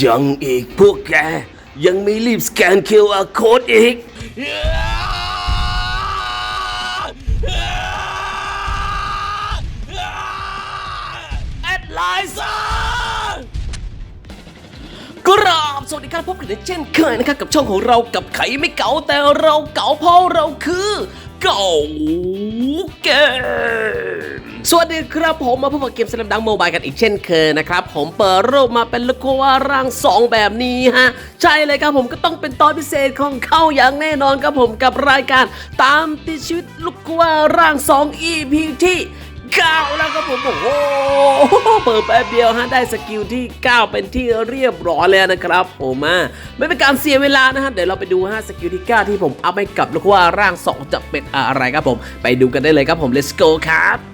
ยังอีกพวกแก ยังไม่รีบสแกน QR Code อีก แอดไลน์กราบสวัสดีครับพบกันอีกเช่นเคยนะครับกับช่องของเรากับไขไม่เก๋าแต่เราเก๋าเพราะเราคือ เก๋าเกม สวัสดีครับผมมาพบกับเกมสลัมดังโมบายกันอีกเช่นเคยนะครับ ผมเปิดรูปมาเป็นลูกว่าร่างสองแบบนี้ฮะ ใช่เลยครับผมก็ต้องเป็นตอนพิเศษของเข้าอย่างแน่นอนครับผมกับรายการตามติดชีวิตลูกว่าร่างสอง EP ที่9แล้วครับผมโอ้โหเปิดแป๊บเดียวฮะได้สกิลที่ 9 เป็นที่เรียบร้อยแล้วนะครับผมอะไม่เป็นการเสียเวลานะฮะเดี๋ยวเราไปดูฮะสกิลที่ 9 ที่ผมเอาไปกับลูกว่าร่าง 2 จะเป็นอะไรครับผม ไปดูกันได้เลยครับผม let's go ครับ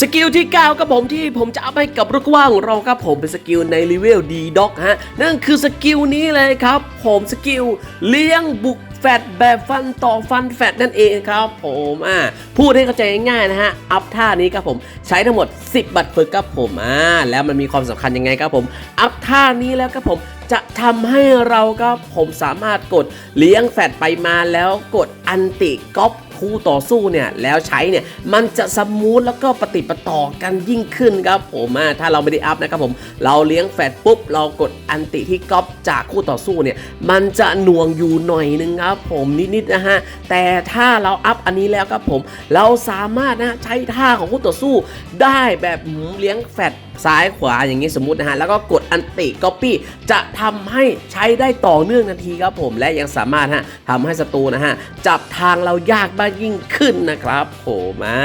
สกิลที่ 9ครับผมที่ผมจะเอาไปกับลูกว่าของเราครับผมเป็นสกิลในเลเวลดีด็อกฮะนั่นคือสกิลนี้เลยครับ ผมสกิลเลี้ยงบุกแฟดแบบฟันต่อฟันแฟดนั่นเองครับผมอ่าพูดให้เข้าใจง่ายๆนะฮะอัพท่านี้ครับผมใช้ทั้งหมด 10 บัตรฝึกครับผมอ่าแล้วมันมีความสำคัญยังไงครับผมอัพท่านี้แล้วครับผมจะทำให้เราครับผมสามารถกดเลี้ยงแฟดไปมาแล้วกดอันติก๊อป คู่ต่อสู้เนี่ยแล้วใช้เนี่ยมันจะสมูทแล้วก็ปฏิปต่อกันยิ่งขึ้นครับผมอ่าถ้าเราไม่ได้อัพนะครับผมเราเลี้ยงแฟดปุ๊บเรากดอันติที่ก๊อปจากคู่ต่อสู้เนี่ยมันจะหน่วงอยู่หน่อยนึงครับผมนิดๆนะฮะแต่ถ้าเราอัพอันนี้แล้วครับผมเราสามารถนะใช้ท่าของคู่ต่อสู้ได้แบบหืมเลี้ยงแฟด ซ้ายขวาอย่างนี้สมมตินะฮะ แล้วก็กดอันติก๊อปปี้จะทำให้ใช้ได้ต่อเนื่องนาทีครับผมและยังสามารถฮะทำให้ศัตรูนะฮะ จับทางเรายากมากยิ่งขึ้นนะครับผมอ่า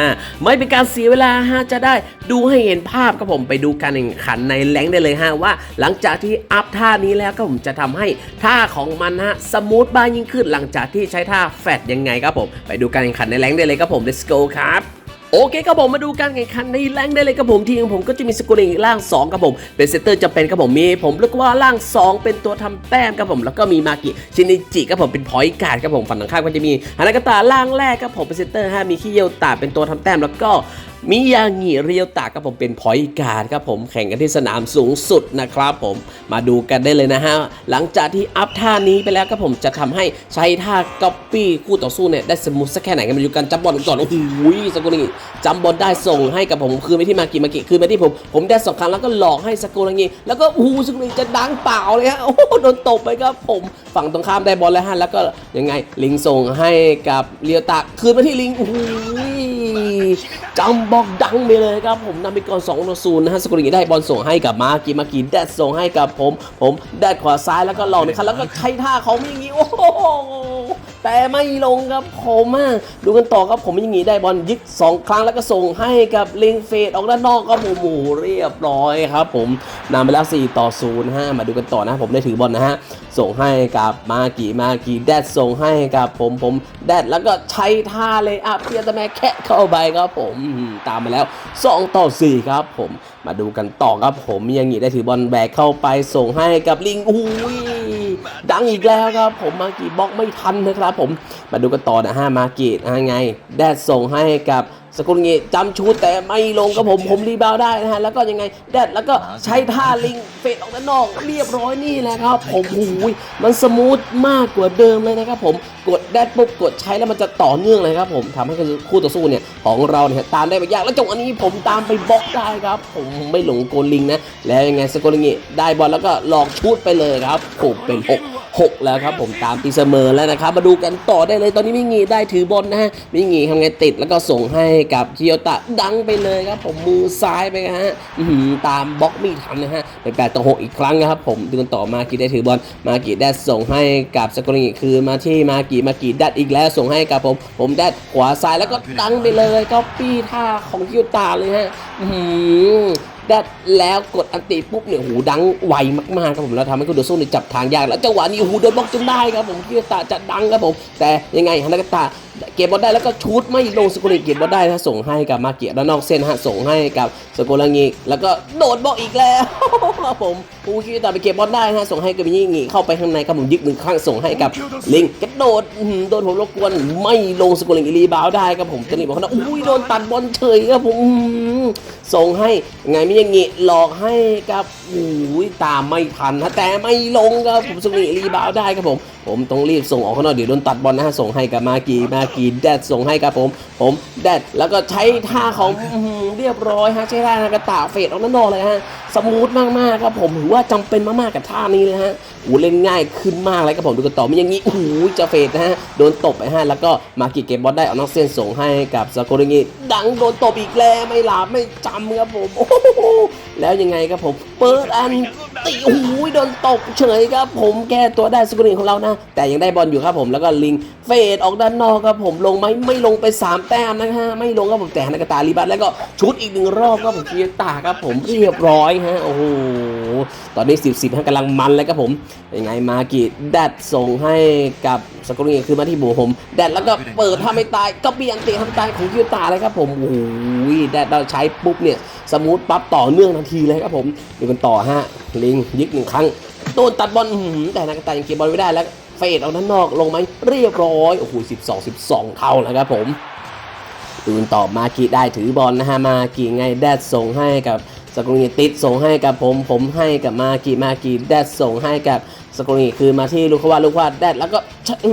ไม่เป็นการเสียเวลาฮะจะได้ดูให้เห็นภาพครับผมไปดูการแข่งขันในแรงได้เลยฮะว่า หลังจากที่อัพท่านี้แล้วก็ผมจะทำให้ท่าของมันฮะสมูทบ้างยิ่งขึ้น หลังจากที่ใช้ท่าแฟดยังไงครับผมไปดูการแข่งขันในแรงได้เลยครับผม let's go ครับ โอเคครับผมมาดูการแข่งขันในแรงได้เลยครับผมทีมของผมก็จะมีสกุลอีกร่าง2ครับผมเป็นเซตเตอร์จะเป็นครับผมมีผมเรียกว่าร่าง 2 เป็นตัวทำแต้มครับผมแล้วก็มีมากิชินิจิครับผมเป็นพอยต์การ์ดครับผมฝั่งตรงข้างก็จะมีฮานากาตาร่างแรกครับผมเป็นเซตเตอร์5มีคิเยลตาเป็นตัวทำแต้มแล้วก็ มิยางิเรียวตาครับผมเป็นพอยการครับผมแข่งกันที่สนามสูงสุดนะครับผมมาดูกันได้เลยนะฮะหลังจากที่อัพท่านี้ไปแล้วครับผมจะทำให้ใช้ท่าก๊อปปี้คู่ต่อสู้เนี่ยได้สมูทสักแค่ไหนกันมาดูกันจับบอลก่อนโอ้โหสกุลงิจำบอลได้ส่งให้กับผมคืนไปที่มากิมากิคืนไปที่ผมผมได้สองครั้งแล้วก็หลอกให้สกุลงิแล้วก็โอ้โหสกุลงิจะดังเปล่าเลยฮะโอ้โดนตบไปครับผมฝั่งตรงข้ามได้บอลแล้วฮะแล้วก็ยังไงลิงส่งให้กับเรียวตาคืนไปที่ลิงโอ้โห จำบอกดังไปเลยครับผมนำไปก่อน2ต่อ0นะฮะสกุลงิได้บอลส่งให้กับมากีมากีแดดส่งให้กับผม ผมแดดขวาซ้ายแล้วก็หลอกนะครับแล้วก็ใช้ท่าเขามีอย่างงี้โอ้โหแต่ไม่ลงครับผมอะดูกันต่อครับผมย่างงี้ได้บอลยึดสองครั้งแล้วก็ส่งให้กับลิงเฟดออกด้านนอกก็โอ้โหเรียบร้อยครับ ผมนำไปแล้ว 4 ต่อ0นะฮะมาดูกันต่อนะผมได้ถือบอลนะฮะส่งให้กับมากิมากิแดดส่งให้กับผมผมแดดแล้วก็ใช้ท่าเลยอะเพียร์ตะแม่แคะเข้าไปครับผมอืมตามมาแล้ว 2 ต่อ 4 ครับผม มาดูกันต่อครับผมยังงี้ได้ถือบอลแบกเข้าไปส่งให้กับลิงอุ้ยดังอีกแล้วครับ ผมมากีบล็อกไม่ทันนะครับผมมาดูกันต่อนะฮะมากิยังไงแดดส่งให้กับ สกุลงี้จำชูดแต่ไม่ลงครับผมผมรีบาวด์ได้นะฮะ แล้วก็ยังไงแดดแล้วก็ใช้ท่าลิงเฟดออกด้านนอกเรียบร้อยนี่แหละครับ ผมหูยมันสมูทมากกว่าเดิมเลยนะครับผมกดแดดปุ๊บกดใช้แล้วมันจะต่อเนื่องเลยครับผมทำให้คู่ต่อสู้เนี่ยของเราเนี่ยตามได้ไม่ยากแล้วจังหวะนี้ผมตามไปบล็อกได้ครับ ผมไม่หลงโกนลิงนะแล้วยังไงสกุลงี้ได้บอลแล้วก็หลอกชูดไปเลยครับผมเป็นหก 6 แล้วครับผมตามตีเสมอแล้วนะครับ มาดูกันต่อได้เลยตอนนี้มิงีได้ถือบอลนะฮะมิงีทำไงติดแล้วก็ส่งให้กับเคียวตะดังไปเลยครับ ผมมือซ้ายไปนะฮะตามบล็อกไม่ทันนะฮะเป็น8ต่อ6อีกครั้งนะครับผมดูกันต่อมากีได้ถือบอลมากีได้ส่งให้กับสกุลงีคือมาที่มากีมากีดัดอีกแล้วส่งให้กับผม ผมดัดขวาซ้ายแล้วก็ดังไปเลยก็ปี้ท่าของเคียวตะเลยฮะ แดแล้วกดอันติปุ๊บเนี่ยหูดังไวมากๆครับผมแล้วทำให้คุณโดโซ่เนี่ยจับทางยากแล้วจังหวะนี้หูโดนบล็อกจนได้ครับผมคิวตาจะดังครับผมแต่ยังไงฮานากาตะเก็บบอลได้แล้วก็ชูดไม่ลงสกุลิเก็บบอลได้นะส่งให้กับมาเกียด้านอกเส้นฮะส่งให้กับสกุลังิแล้วก็โดดบล็อกอีกแล้วครับผมผู้คิวตาไปเก็บบอลได้ฮะส่งให้กับมินิงิเข้าไปข้างในครับผมยึกหนึ่งข้งส่งให้กับลิงกระโดดโดนผมรบกวนไม่ลงสกุลิงรีบาวได้ครับผมจะนี่บอกว่าอุ้ยโดนตัดบอลเฉยครับผม ส่งให้ไงไมินิงิหลอกให้กับอุ้ยตามไม่ทันฮะแต่ไม่ลงครับผมสกุลิรีบาวได้ครับผม ผมต้องรีบส่งออกข้างนอกเดี๋ยวโดนตัดบอลนะฮะส่งให้กับมากีมากีแดดส่งให้กับผม ผมแดดแล้วก็ใช้ท่าของเรียบร้อยฮะใช้ท่านากาตาเฟดออกด้านนอกเลยฮะสมูทมากๆครับผมถือว่าจำเป็นมากๆกับท่านี้เลยฮะโอ้เล่นง่ายขึ้นมากเลยครับผมดูกันต่อไมีอย่างนี้โอ้โหจะเฟดนะฮะโดนตบไปฮะแล้วก็มากีเก็บบอลได้เอานอกเส้นส่งให้กับสโกริงิดังโดนตบอีกแล้วไม่หลับไม่จำครับผมโอ้โหแล้วยังไงครับผมเปิดอันตีโอ้โหโดนตบเฉยครับผมแก้ตัวได้สโกริงของเรานะ แต่ยังได้บอลอยู่ครับผมแล้วก็ลิงเฟดออกด้านนอกครับผมลงไหมไม่ลงไป 3 แต้มนะฮะไม่ลงครับผมแต่นากาตาลีบัตแล้วก็ชุดอีกหนึ่งรอบครับผมเคียตาครับผมเรียบร้อยฮะโอ้โหตอนนี้ 10 10ฮะกำลังมันเลยครับผมยังไงมากิแดดส่งให้กับสกุลนีคือมาที่บูผมแดดแล้วก็เปิดถ้าไม่ตายก็เบียงเตะทำตายของเคียตาเลยครับผมโอ้โหแดดเราใช้ปุ๊บเนี่ยสมูทปั๊บต่อเนื่องทันทีเลยครับผมดูกันต่อฮะลิงยิกหนึ่งครั้งโดนตัดบอลแต่นากาตายังเก็บบอลไม่ได้แล้วเฟดเอาด้านนอกลงไหมเรียบร้อยโอ้โห12 12 เท่าแล้วครับผมดูกันต่อมากีได้ถือบอลนะฮะมากีไงแดดส่งให้กับ กุลีติดส่งให้กับผม ผมให้กับมากีมากีแดดส่งให้กับสกุลีคือมาที่ลูกว่าลูกว่าแดดแล้วก็ชะอื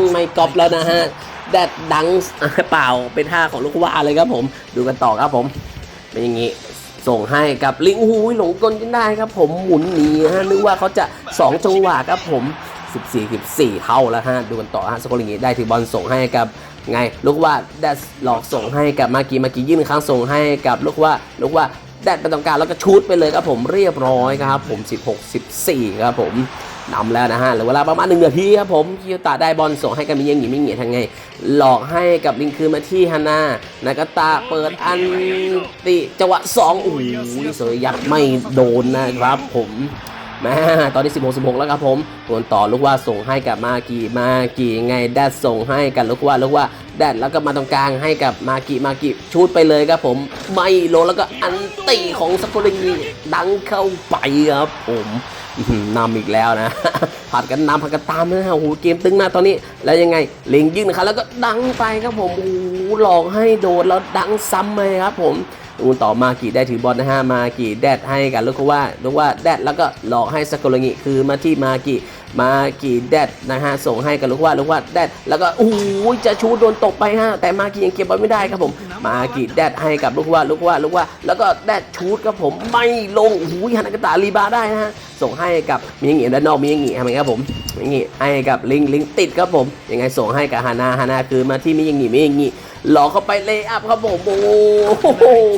มไม่กอบแล้วนะฮะแดดดังเปล่าเป็นท่าของลูกว่าเลยครับผม ดูกันต่อครับผม เป็นอย่างนี้ส่งให้กับลิงหูหลงกลกันได้ครับผมหมุนหนีฮะนึกว่าเขาจะ 2 จังหวะครับผม 14 14เท่าแล้วฮะดูกันต่อฮะสกอร์ลิงนี้ได้ถือบอลส่งให้กับไง ลูกว่าแดดหลอกส่งให้กับมากีมากียื่นครั้งส่งให้กับลูกว่าลูกว่า แดดเป็นตรงกลางแล้วก็ชูดไปเลยครับผมเรียบร้อยครับผม 16 14ครับผมนำแล้วนะฮะเหลือเวลาประมาณหนึ่งนาทีครับผมคิวตาได้บอลส่งให้กับมิเยงหงีมิเงียทางไง หลอกให้กับลิงคืนมาที่ฮานานากตาเปิดอันติจังหวะ2โอ้โหเสยยัดไม่โดนนะครับผม ม่ตอนนี้ 16 16 แล้วครับผมส่วนต่อลูกว่าส่งให้กับมากีมากีไงแดดส่งให้กับลูกว่าลูกว่าแดดแล้วก็มาตรงกลางให้กับมากีมากีชูดไปเลยครับผมไม่โลแล้วก็อันติของสกุลิงีดังเข้าไปครับผมนำอีกแล้วนะผัดกันนำผัดกันตามนะฮะโอ้โหเกมตึงมากตอนนี้ แล้วยังไงเล็งยิงนะครับแล้วก็ดังไปครับผมโอ้โหหลอกให้โดดแล้วดังซ้ำเลยครับผม ดูต่อมากีได้ถือบอลนะฮะมากีแดดให้กับลูกว่าลูกว่าแดดแล้วก็หลอกให้สกุลงิคือมาที่มากีมากีแดดนะฮะส่งให้กับลูกว่าลูกว่าแดดแล้วก็โอ้โหจะชูโดนตกไปฮะแต่มากียังเก็บบอลไม่ได้ครับผม มากี่แดดให้กับลูกว่าลูกว่าลูกว่า แล้วก็แดดชูดครับผมไม่ลงโอ้โหฮันากาตาลีบาได้นะฮะส่งให้กับมีอย่างงี้ด้านนอกมีอย่างงี้ทำไมครับผมมีอย่างงี้ให้กับลิงลิงติดครับผมยังไงส่งให้กับฮานาฮานาคือมาที่มีอย่างงี้มีอย่างงี้หลอกเข้าไปเลยอัพครับผมโอ้โห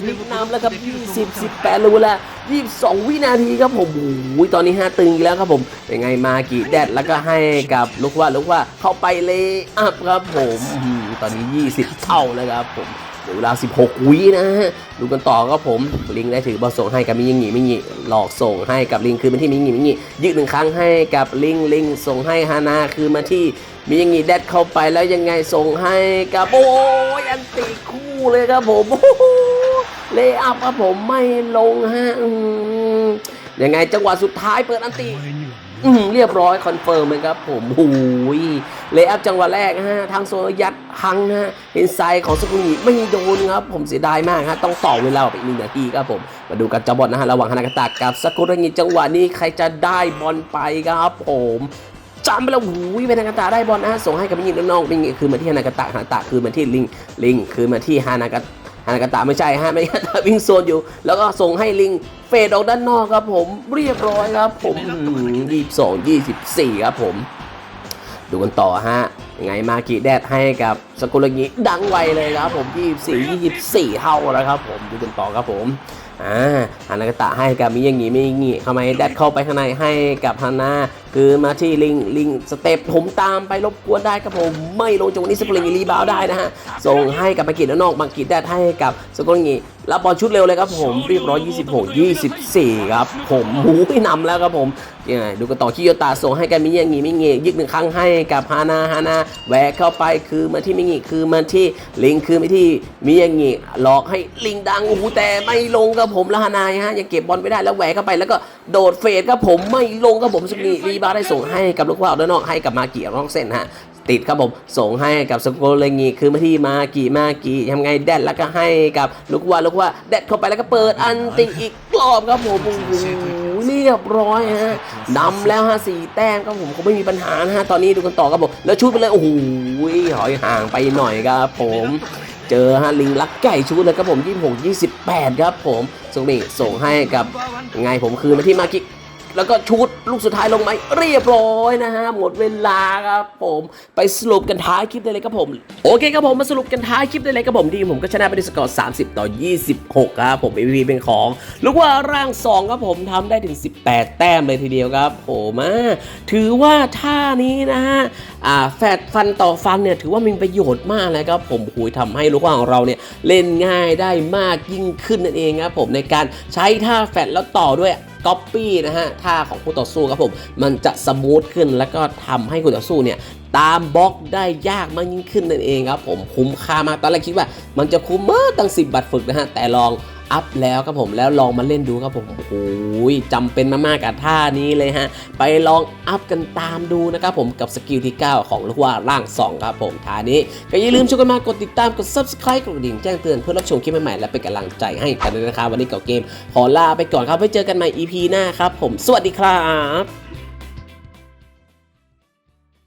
พลิกนำแล้วครับ20 18รู้แล้ว22 วินาทีครับผมโอ้ยตอนนี้5ตึงอีกแล้วครับผมยังไงมากี่แดดแล้วก็ให้กับลูกว่าลูกว่าเข้าไปเลยอัพครับผมอืมตอนนี้ 20 เท่าแล้วครับผม เหลือเวลา 16 วินะฮะดูกันต่อก็ผมลิงได้ถือบอลส่งให้กับมิยิงหงีมิงิหลอกส่งให้กับลิงคือมาที่มิยิงหงีมิงิยืดหนึ่งครั้งให้กับลิงลิงส่งให้ฮานาคือมาที่มิยิงหงีแดดเข้าไปแล้วยังไงส่งให้กับโอ้ยอันติคู่เลยครับผมโอ้โหเลยอัพครับผมไม่ลงฮะยังไงจังหวะสุดท้ายเปิดอันติ เรียบร้อยคอนเฟิร์มเลยครับผมหูยเลย์อัพจังหวะแรกฮะทางโซลยัดพังฮะเห็นไซด์ของสกุลีไม่โดนครับผมเสียดายมากฮะต้องต่อเวลาไปอีกหนึ่งนาทีครับผม มาดูกันจะบอลนะฮะระหว่างฮานากาตะกับสกุลนีจังหวะนี้ใครจะได้บอลไปครับผมจำไปแล้วหูยเป็นฮานากาตะได้บอลนะฮะส่งให้กับมิยิงด้านนอกมิยิงคือมาที่ฮานากาตะฮานากาตะคือมาที่ลิงลิงคือมาที่ฮานากา ฮานากาตะไม่ใช่ฮะไม่ฮานากาตะวิ่งโซนอยู่ แล้วก็ส่งให้ลิงเฟดออกด้านนอกครับผมเรียบร้อยครับ ผมยี่สิบสองยี่สิบสี่ครับผม ดูกันต่อฮะยังไงมากิแดดให้กับสกุลงิดังไวเลยครับผม24 24เท่าแล้วครับ ผมดูกันต่อครับผม อ่าฮานากาตะให้กับมิยังงีมิยังงีทำไมแดดเข้าไปข้างในให้กับฮานาคือมาที่ลิงลิงสเต็ปผมตามไปรบกวนได้ครับผมไม่ลงจังหวะนี้สกุลงีรีบาวได้นะฮะส่งให้กับมากิดแล้วนอกมากิดได้ให้กับสกุลงีรับบอลชุดเร็วเลยครับผมเรียบร้อย26 24 ครับ ผมหูไม่นำแล้วครับผมยังไงดูกันต่อคิโยตาส่งให้กันมิยังงีมิเงยึกหนึ่งครั้งให้กับฮานาฮานาแหวกเข้าไปคือมาที่มิงีคือมาที่ลิงคือมาที่มิยังงีหลอกให้ลิงดังโอ้โหแต่ไม่ลงครับผมล้วฮานายฮะยังเก็บบอลไม่ได้แล้วแหวกเข้าไปแล้วก็โดดเฟดครับผมไม่ลงครับผมสกีรีบาได้ส่งให้กับลูกว่าวด้านนอกให้กับมาเกียร่องเส้นฮะติดครับผมส่งให้กับสโกเลงีคือมาที่มากีมากีทำไงแดดแล้วก็ให้กับลูกว่าลูกว่าแดดเข้าไปแล้วก็เปิดอันติอีกรอบครับผมโอ้โหเรียบร้อยฮะนำแล้วฮะสี่แต้มครับผมคงไม่มีปัญหานะฮะตอนนี้ดูกันต่อครับผมแล้วชุดไปเลยโอ้โหถอยห่างไปหน่อยครับผม เจอฮะลิงลักไก่ชุดเลยครับผม 26 28 ครับผมส่งนี่ส่งให้กับไงผมคืนมาที่มากิ แล้วก็ชุดลูกสุดท้ายลงไหมเรียบร้อยนะฮะหมดเวลาครับผมไปสรุปกันท้ายคลิปได้เลยครับผมโอเคครับผมมาสรุปกันท้ายคลิปได้เลยครับผมทีมผมก็ชนะไปด้วยสกอร์30 ต่อ 26 ครับผม MVP เป็นของลูกว่าร่าง 2 ครับผมทำได้ถึง 18 แต้มเลยทีเดียวครับผมอะถือว่าท่านี้นะฮะอ่าแฟดฟันต่อฟันเนี่ยถือว่ามีประโยชน์มากเลยครับผมหุยทำให้ลูกว่าของเราเนี่ยเล่นง่ายได้มากยิ่งขึ้นนั่นเองครับผมในการใช้ท่าแฟดแล้วต่อด้วย ก๊อปปี้นะฮะท่าของคู่ต่อสู้ครับผม มันจะสมูทขึ้นแล้วก็ทำให้คู่ต่อสู้เนี่ยตามบล็อกได้ยากมากยิ่งขึ้นนั่นเองครับผมคุ้มค่ามากตอนแรกคิดว่า มันจะคุ้มมากตั้ง 10บาทฝึกนะฮะแต่ลอง อัพแล้วครับผมแล้วลองมาเล่นดูครับผมโอ้ยจำเป็นมากๆกับท่านี้เลยฮะ ไปลองอัพกันตามดูนะครับผมกับสกิลที่ 9 ของลูกว่าร่าง 2 ครับผมท่านี้ก็อย่าลืมช่วยกันมากดติดตามกด subscribe กดกระดิ่งแจ้งเตือนเพื่อรับชมคลิปใหม่ๆและเป็นกำลังใจให้กันด้วยนะครับวันนี้เก่าเกม ขอลาไปก่อนครับไว้เจอกันใหม่ EP หน้าครับผมสวัสดีครับ